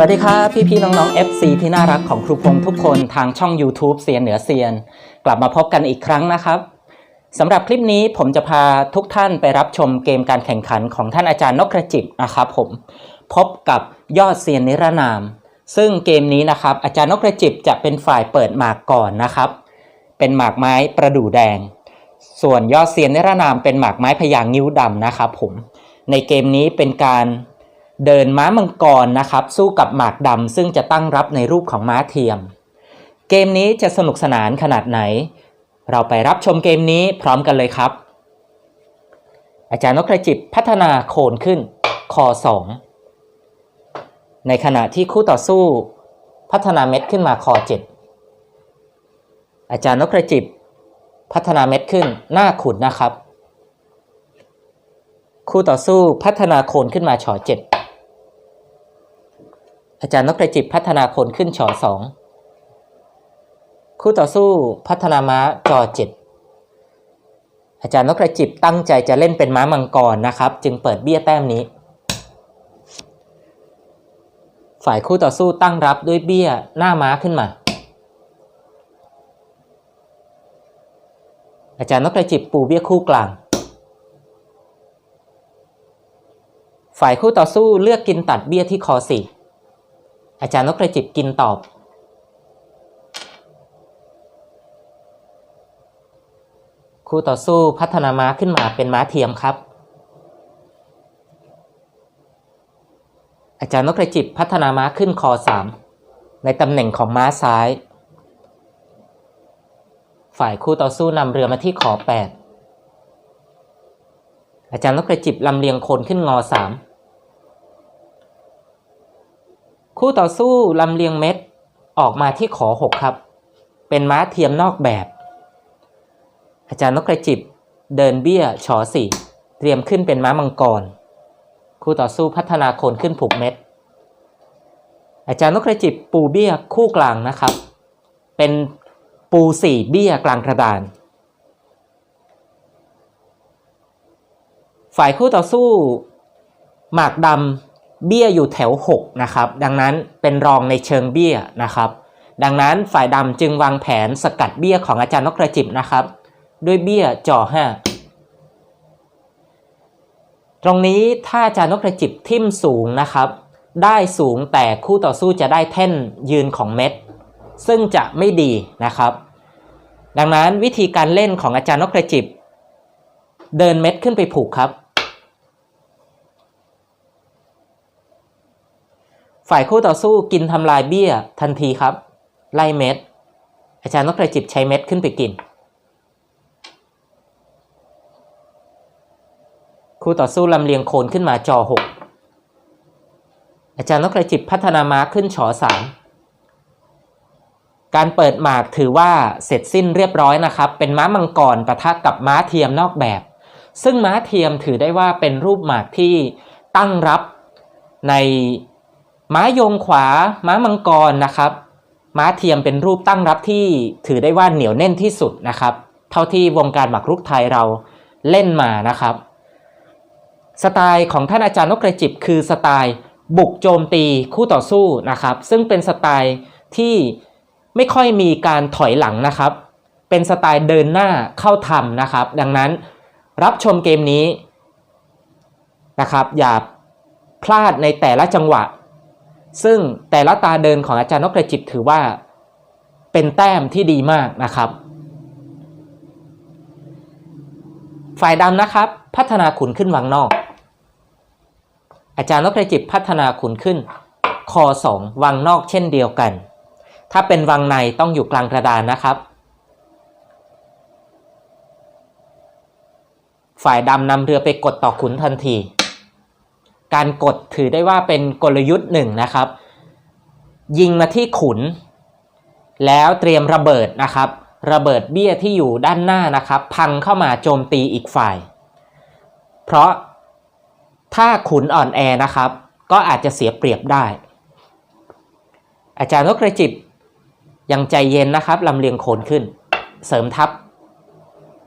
สวัสดีครับพี่พี่ๆน้องๆ FC ที่น่ารักของครูพงษ์ทุกคนทางช่อง YouTube เซียนเหนือเซียน กลับมาพบกันอีกครั้งนะครับสำหรับคลิปนี้ผมจะพาทุกท่านไปรับชมเกมการแข่งขันของท่านอาจารย์นกกระจิบนะครับผมพบกับยอดเซียนนิรนาม ซึ่งเกมนี้นะครับอาจารย์นกกระจิบจะเป็นฝ่ายเปิดหมากก่อนนะครับ เป็นหมากไม้ประดู่แดง ส่วนยอดเซียนนิรนามเป็นหมากไม้พยางนิ้วดำนะครับผมในเกมนี้เป็นการ เดินม้ามังกรนะครับ สู้กับหมากดำซึ่งจะตั้งรับในรูปของม้าเทียม เกมนี้จะสนุกสนานขนาดไหน เราไปรับชมเกมนี้พร้อมกันเลยครับ อาจารย์นกกระจิบพัฒนาโคนขึ้นคอ2ในขณะที่คู่ต่อสู้ พัฒนาเม็ดขึ้นมาคอ7อาจารย์นกกระจิบ พัฒนาเม็ดขึ้นหน้าขุนนะครับคู่ต่อสู้พัฒนาโคนขึ้นมาชอเจ็ด อาจารย์นกกระจิบพัฒนาโคนขึ้นชอสองคู่ต่อสู้พัฒนาม้าจอเจ็ดอาจารย์นกกระจิบตั้งใจจะเล่นเป็นม้ามังกรนะครับ จึงเปิดเบี้ยแต้มนี้ ฝ่ายคู่ต่อสู้ตั้งรับด้วยเบี้ยหน้าม้าขึ้นมา อาจารย์นกกระจิบปูเบี้ยคู่กลาง ฝ่ายคู่ต่อสู้เลือกกินตัดเบี้ยที่คอสี่ อาจารย์นกกระจิบกินตอบ คู่ต่อสู้พัฒนาม้าขึ้นมาเป็นม้าเทียมครับ อาจารย์นกกระจิบพัฒนาม้าขึ้นคอสามในตำแหน่งของม้าซ้าย ฝ่ายคู่ต่อสู้นำเรือมาที่ขอแปดอาจารย์นกกระจิบลำเลียงโคนขึ้นงอสาม คู่ต่อสู้ลำเลียงเม็ดออกมาที่ขอหกครับ เป็นม้าเทียมนอกแบบ อาจารย์นกกระจิบ เดินเบี้ยชอสี่เตรียมขึ้นเป็นม้ามังกร คู่ต่อสู้พัฒนาโคนขึ้นผูกเม็ด อาจารย์นกกระจิบปูเบี้ยคู่กลางนะครับ เป็นปูสี่เบี้ยกลางกระดาน ฝ่ายคู่ต่อสู้ หมากดำ เบี้ยอยู่แถว 6 นะครับ ดังนั้นเป็นรองในเชิงเบี้ยนะครับ ดังนั้นฝ่ายดำจึงวางแผนสกัดเบี้ยของอาจารย์นกกระจิบนะครับ ด้วยเบี้ยจ่อ 5 ตรงนี้ถ้าอาจารย์นกกระจิบทิ่มสูงนะครับ ได้สูงแต่คู่ต่อสู้จะได้แท่นยืนของเม็ด ซึ่งจะไม่ดีนะครับ ดังนั้นวิธีการเล่นของอาจารย์นกกระจิบ เดินเม็ดขึ้นไปผูกครับ ฝ่ายคู่ต่อสู้กินทำลายเบี้ยทันทีครับ ไล่เม็ด อาจารย์นกกระจิบใช้เม็ดขึ้นไปกิน คู่ต่อสู้ลำเลียงโคนขึ้นมาจอหกอาจารย์นกกระจิบพัฒนาม้าขึ้นฉอสามการเปิดหมากถือว่าเสร็จสิ้นเรียบร้อยนะครับ เป็นม้ามังกรประทะกับม้าเทียมนอกแบบ ซึ่งม้าเทียมถือได้ว่าเป็นรูปหมากที่ตั้งรับใน ม้ายงขวา ม้ามังกรนะครับ ม้าเทียมเป็นรูปตั้งรับที่ถือได้ว่าเหนียวแน่นที่สุดนะครับ เท่าที่วงการหมากรุกไทยเราเล่นมานะครับ สไตล์ของท่านอาจารย์นกกระจิบคือสไตล์บุกโจมตีคู่ต่อสู้นะครับ ซึ่งเป็นสไตล์ที่ไม่ค่อยมีการถอยหลังนะครับ เป็นสไตล์เดินหน้าเข้าทำนะครับ ดังนั้นรับชมเกมนี้นะครับ อย่าพลาดในแต่ละจังหวะ ซึ่งแต่ละตาเดินของอาจารย์นกกระจิบถือว่าเป็นแต้มที่ดีมากนะครับ ฝ่ายดำนะครับ พัฒนาขุนขึ้นวังนอก อาจารย์นกกระจิบพัฒนาขุนขึ้น คอสองวังนอกเช่นเดียวกัน ถ้าเป็นวังในต้องอยู่กลางกระดานนะครับ ฝ่ายดำนำเรือไปกดต่อขุนทันที การกดถือได้ว่าเป็นกลยุทธ์หนึ่งนะครับ ยิงมาที่ขุน แล้วเตรียมระเบิดนะครับ ระเบิดเบี้ยที่อยู่ด้านหน้านะครับ พังเข้ามาโจมตีอีกฝ่าย เพราะถ้าขุนอ่อนแอนะครับ ก็อาจจะเสียเปรียบได้ อาจารย์นกกระจิบยังใจเย็นนะครับลำเลียงโขนขึ้น เสริมทัพ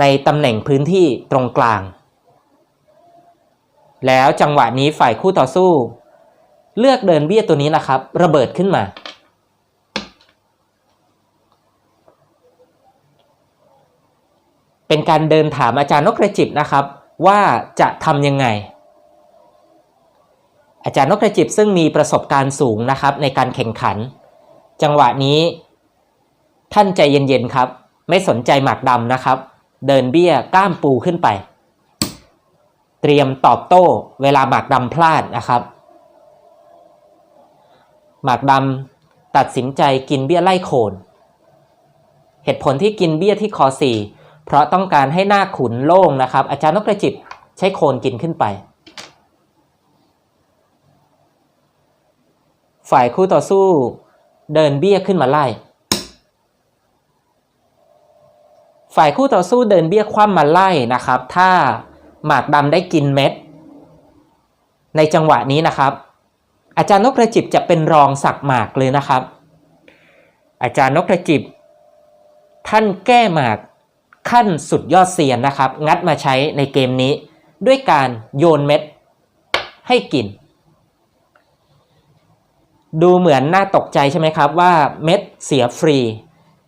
ในตำแหน่งพื้นที่ตรงกลาง แล้วจังหวะนี้ฝ่ายคู่ต่อสู้ เลือกเดินเบี้ยตัวนี้นะครับ ระเบิดขึ้นมา เป็นการเดินถามอาจารย์นกกระจิบนะครับ ว่าจะทำยังไง อาจารย์นกกระจิบซึ่งมีประสบการณ์สูงนะครับในการแข่งขัน จังหวะนี้ ท่านใจเย็นๆครับ ไม่สนใจหมากดำนะครับ เดินเบี้ยก้ามปูขึ้นไป เตรียมตอบโต้เวลาหมากดำพลาดนะครับ หมากดำตัดสินใจกินเบี้ยไล่โคน เหตุผลที่กินเบี้ยที่คอสี่เพราะต้องการให้หน้าขุนโล่งนะครับ อาจารย์นกกระจิบใช้โคนกินขึ้นไป ฝ่ายคู่ต่อสู้เดินเบี้ยขึ้นมาไล่ ฝ่ายคู่ต่อสู้เดินเบี้ยคว่ำมาไล่นะครับ ถ้า หมากดำได้กินเม็ด ในจังหวะนี้นะครับ อาจารย์นกกระจิบจะเป็นรองสักหมากเลยนะครับ อาจารย์นกกระจิบ ท่านแก้หมากขั้นสุดยอดเซียนนะครับ งัดมาใช้ในเกมนี้ ด้วยการโยนเม็ดให้กิน ดูเหมือนน่าตกใจใช่ไหมครับว่าเม็ดเสียฟรี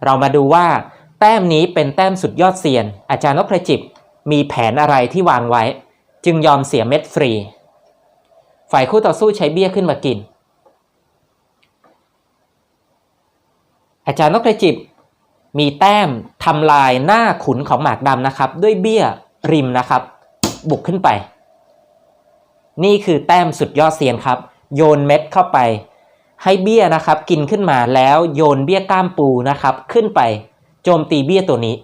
เรามาดูว่าแต้มนี้เป็นแต้มสุดยอดเซียน อาจารย์นพพระจิบ มีแผนอะไรที่วางไว้ จึงยอมเสียเม็ดฟรี ฝ่ายคู่ต่อสู้ใช้เบี้ยขึ้นมากิน อาจารย์นพพระจิบ มีแต้มทำลายหน้าขุนของหมากดำนะครับ ด้วยเบี้ยริมนะครับ บุกขึ้นไป นี่คือแต้มสุดยอดเซียนครับ โยนเม็ดเข้าไป ให้เบี้ยนะครับ กินขึ้นมาแล้วโยนเบี้ยก้ามปูนะครับ ขึ้นไป โจมตีเบี้ยตัวนี้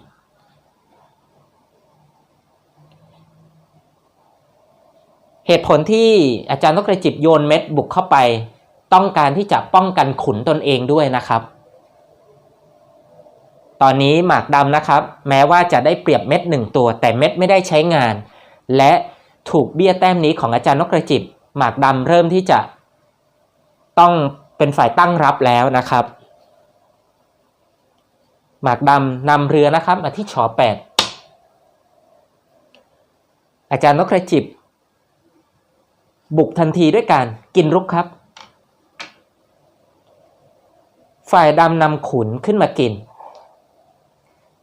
เหตุผลที่อาจารย์นกกระจิบโยนเม็ดบุกเข้าไป ต้องการที่จะป้องกันขุนตนเองด้วยนะครับ ตอนนี้หมากดำนะครับ แม้ว่าจะได้เปรียบเม็ดหนึ่งตัว แต่เม็ดไม่ได้ใช้งาน และถูกเบี้ยแต้มนี้ของอาจารย์นกกระจิบ หมากดำเริ่มที่จะ ต้องเป็นฝ่ายตั้งรับแล้วนะครับ หมากดำนำเรือนะครับมาที่ชอแปดอาจารย์นกกระจิบ บุกทันทีด้วยการกินรุกครับ ฝ่ายดำนำขุนขึ้นมากิน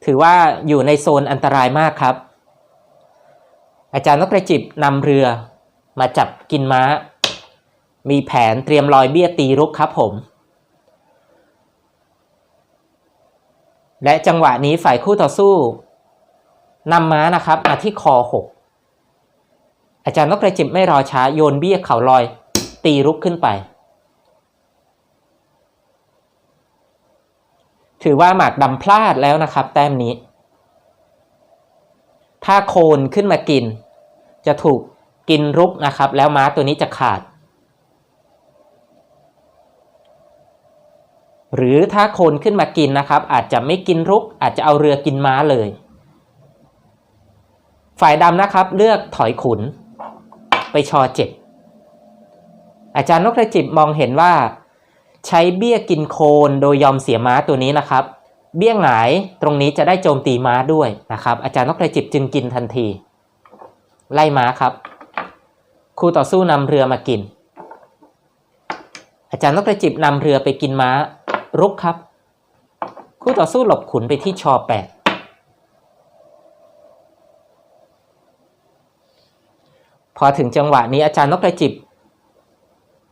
ถือว่าอยู่ในโซนอันตรายมากครับ อาจารย์นกกระจิบนำเรือมาจับกินม้า มีแผนเตรียมลอยเบี้ยตีรุกครับผม และจังหวะนี้ฝ่ายคู่ต่อสู้นำม้านะครับมาที่คอหก อาจารย์นกกระจิบไม่รอช้าโยนเบี้ยเขาลอย ตีรุกขึ้นไป ถือว่าหมากดำพลาดแล้วนะครับ แต้มนี้ ถ้าโคนขึ้นมากิน จะถูกกินรุกนะครับ แล้วม้าตัวนี้จะขาด หรือถ้าโคนขึ้นมากินนะครับ อาจจะไม่กินรุก อาจจะเอาเรือกินม้าเลยฝ่ายดำนะครับเลือกถอยขุน ไปชอเจ็ดอาจารย์นกกระจิบมองเห็นว่า ใช้เบี้ยกินโคนโดยยอมเสียม้าตัวนี้นะครับ เบี้ยหงายตรงนี้จะได้โจมตีม้าด้วยนะครับ อาจารย์นกกระจิบจึงกินทันที ไล่ม้าครับ คู่ต่อสู้นำเรือมากิน อาจารย์นกกระจิบนำเรือไปกินม้า รุกครับ คู่ต่อสู้หลบขุนไปที่ชอแปด พอถึงจังหวะนี้อาจารย์นกกระจิบ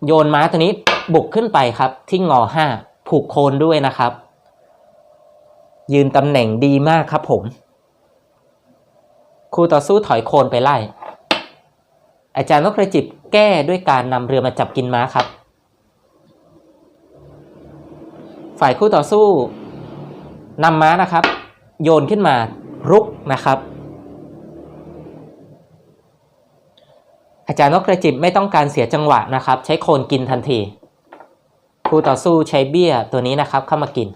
โยนม้าตัวนี้บุกขึ้นไปครับ ที่งอห้าผูกโคนด้วยนะครับ ยืนตำแหน่งดีมากครับผม คู่ต่อสู้ถอยโคนไปไล่ อาจารย์นกกระจิบแก้ด้วยการนำเรือมาจับกินม้าครับ ฝ่ายคู่ต่อสู้นำม้านะครับ โยนขึ้นมารุกนะครับ อาจารย์นกกระจิบไม่ต้องการเสียจังหวะนะครับ ใช้โคนกินทันทีคู่ต่อสู้ใช้เบี้ยตัวนี้นะครับเข้ามากิน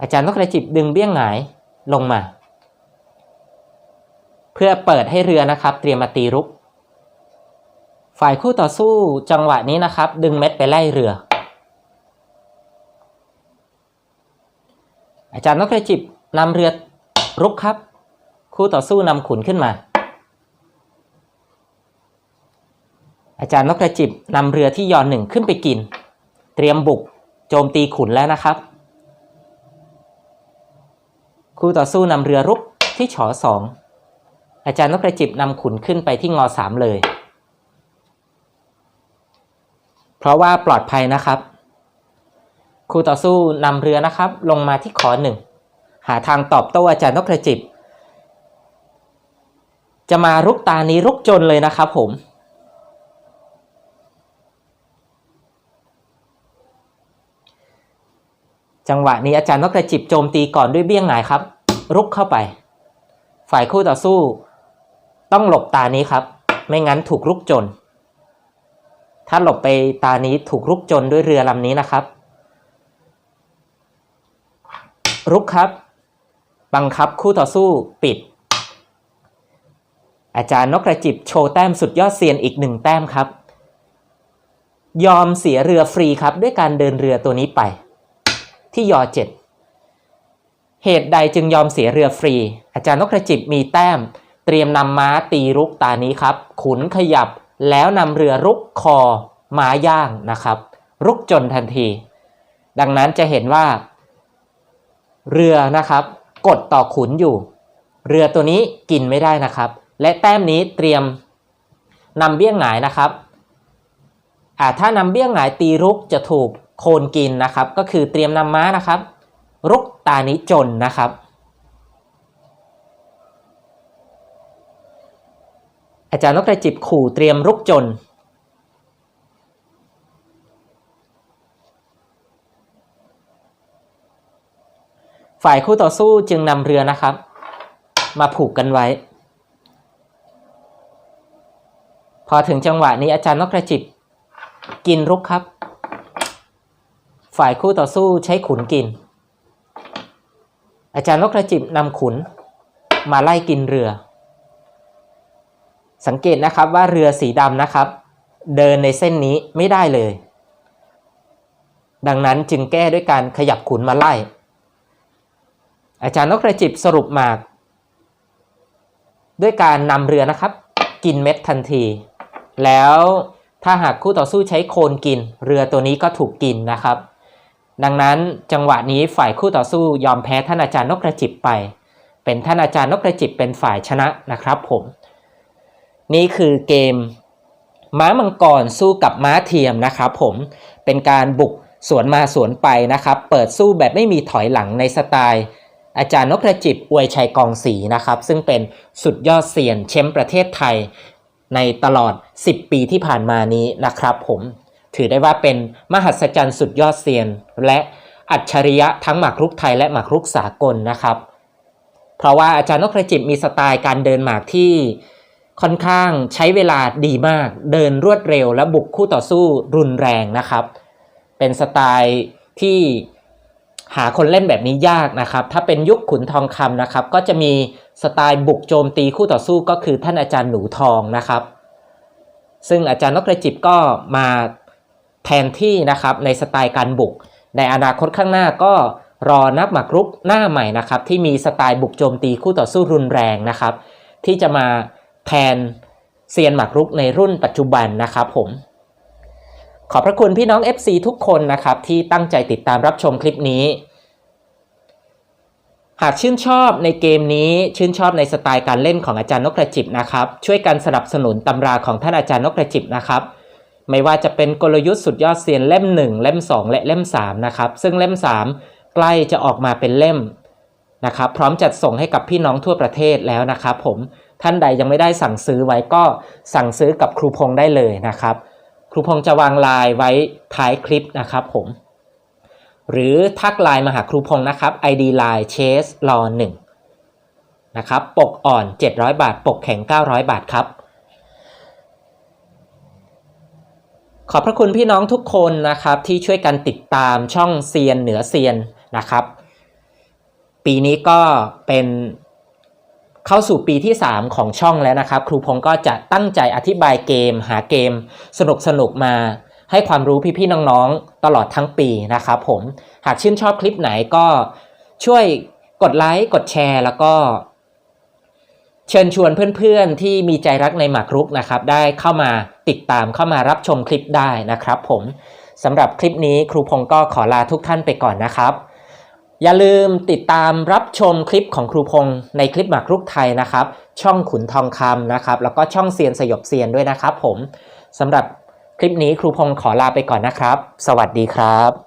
อาจารย์นกกระจิบดึงเบี้ยงหงายลงมา เพื่อเปิดให้เรือนะครับ เตรียมมาตีรุก ฝ่ายคู่ต่อสู้จังหวะนี้นะครับ ดึงเม็ดไปไล่เรือ อาจารย์นกกระจิบนำเรือรุกครับ คู่ต่อสู้นำขุนขึ้นมา อาจารย์นกกระจิบนำเรือที่ยอนหนึ่งขึ้นไปกิน เตรียมบุกโจมตีขุนแล้วนะครับ คู่ต่อสู้นำเรือรุกที่ฉอสองอาจารย์นกกระจิบนำขุนขึ้นไปที่งอสามเลย เพราะว่าปลอดภัยนะครับคู่ต่อสู้นำเรือนะครับ ลงมาที่ขอหนึ่งหาทางตอบโต้อาจารย์นกกระจิบ จะมารุกตานี้รุกจนเลยนะครับผม จังหวะนี้อาจารย์นกกระจิบโจมตีก่อนด้วยเบี้ยงหงายครับ รุกเข้าไป ฝ่ายคู่ต่อสู้ ต้องหลบตานี้ครับ ไม่งั้นถูกรุกจน ถ้าหลบไปตานี้ถูกรุกจนด้วยเรือลำนี้นะครับ รุกครับ บังคับคู่ต่อสู้ปิด อาจารย์นกกระจิบโชว์แต้มสุดยอดเซียนอีกหนึ่งแต้มครับ ยอมเสียเรือฟรีครับ ด้วยการเดินเรือตัวนี้ไป ที่ยอเจ็ดเหตุใดจึงยอมเสียเรือฟรี อาจารย์นกกระจิบมีแต้ม เตรียมนำม้าตีรุกตานี้ครับ ขุนขยับแล้วนำเรือรุกคอม้าย่างนะครับ รุกจนทันที ดังนั้นจะเห็นว่า เรือนะครับ กดต่อขุนอยู่ เรือตัวนี้กินไม่ได้นะครับ และแต้มนี้เตรียมนำเบี้ยงหงายนะครับอ่าถ้านำเบี้ยงหงายตีรุกจะถูกโคนกินนะครับ ก็คือเตรียมนำม้านะครับ รุกตานี้จนนะครับ อาจารย์นกกระจิบขู่เตรียมรุกจน ฝ่ายคู่ต่อสู้จึงนำเรือนะครับ มาผูกกันไว้ พอถึงจังหวะนี้อาจารย์นกกระจิบกินรุกครับ ฝ่ายคู่ต่อสู้ใช้ขุนกิน อาจารย์นกกระจิบนำขุน มาไล่กินเรือ สังเกตนะครับว่าเรือสีดำนะครับ เดินในเส้นนี้ไม่ได้เลย ดังนั้นจึงแก้ด้วยการขยับขุนมาไล่ อาจารย์นกกระจิบสรุปหมาก ด้วยการนำเรือนะครับ กินเม็ดทันที แล้วถ้าหากคู่ต่อสู้ใช้โคนกิน เรือตัวนี้ก็ถูกกินนะครับ ดังนั้นจังหวะนี้ฝ่ายคู่ต่อสู้ยอมแพ้ท่านอาจารย์นกกระจิบไป เป็นท่านอาจารย์นกกระจิบเป็นฝ่ายชนะนะครับผม นี่คือเกม ม้ามังกรสู้กับม้าเทียมนะครับผมเป็นการบุกสวนมาสวนไปนะครับ เปิดสู้แบบไม่มีถอยหลังในสไตล์อาจารย์นกกระจิบอวยชัยกองศรีนะครับ ซึ่งเป็นสุดยอดเซียนแชมป์ประเทศไทย ในตลอด 10 ปีที่ผ่านมานี้นะครับผมถือได้ว่าเป็นมหัศจรรย์สุดยอดเซียน และอัจฉริยะทั้งหมากรุกไทยและหมากรุกสากลนะครับ เพราะว่าอาจารย์นกกระจิบมีสไตล์การเดินหมากที่ค่อนข้างใช้เวลาดีมาก เดินรวดเร็วและบุกคู่ต่อสู้รุนแรงนะครับ เป็นสไตล์ที่หาคนเล่นแบบนี้ยากนะครับ ถ้าเป็นยุคขุนทองคำนะครับ ก็จะมี สไตล์บุกโจมตีคู่ต่อสู้ก็คือท่านอาจารย์หนูทองนะครับ ซึ่งอาจารย์นกกระจิบก็มาแทนที่นะครับในสไตล์การบุก ในอนาคตข้างหน้าก็รอนักหมากรุกหน้าใหม่นะครับ ที่มีสไตล์บุกโจมตีคู่ต่อสู้รุนแรงนะครับ ที่จะมาแทนเซียนหมากรุกในรุ่นปัจจุบันนะครับผม ขอบพระคุณพี่น้อง FC ทุกคนนะครับที่ตั้งใจติดตามรับชมคลิปนี้ หากชื่นชอบในเกมนี้ชื่นชอบในสไตล์การเล่นของอาจารย์นกกระจิบนะครับช่วยกันสนับสนุนตำราของท่านอาจารย์นกกระจิบนะครับไม่ว่าจะเป็นกลยุทธ์สุดยอดเซียนเล่ม 1 เล่ม 2 และเล่ม3นะครับซึ่งเล่ม 3 ใกล้จะออกมาเป็นเล่มนะครับพร้อมจัดส่งให้กับพี่น้องทั่วประเทศแล้วนะครับผมท่านใดยังไม่ได้สั่งซื้อไว้ก็สั่งซื้อกับครูพงได้เลยนะครับ ครูพงจะวางไลน์ไว้ท้ายคลิปนะครับผม หรือทักไลน์มาหาครูพงนะครับ ID ไลน์ chase รอ1นะครับ ปกอ่อน 700 บาท ปกแข็ง 900 บาทครับ ขอบพระคุณพี่น้องทุกคนนะครับที่ช่วยกันติดตามช่องเซียนเหนือเซียนนะครับ ปีนี้ก็เป็นเข้าสู่ปีที่ 3 ของช่องแล้วนะครับ ครูพงศ์ก็จะตั้งใจอธิบายเกม หาเกมสนุกสนุกมา ให้ความรู้พี่ๆน้องๆ ตลอดทั้งปีนะครับผม หากชื่นชอบคลิปไหนก็ช่วยกดไลค์กดแชร์แล้วก็ เชิญชวนเพื่อนๆ ที่มีใจรักในหมากรุกนะครับ ได้เข้ามาติดตามเข้ามารับชมคลิปได้นะครับผมสำหรับคลิปนี้ครูพงศ์ก็ขอลาทุกท่านไปก่อนนะครับ อย่าลืมติดตามรับชมคลิปของครูพงศ์ในคลิปหมากรุกไทยนะครับ ช่องขุนทองคำนะครับ แล้วก็ช่องเซียนสยบเซียนด้วยนะครับผมสำหรับ คลิปนี้ครูพงศ์ขอลาไปก่อนนะครับ สวัสดีครับ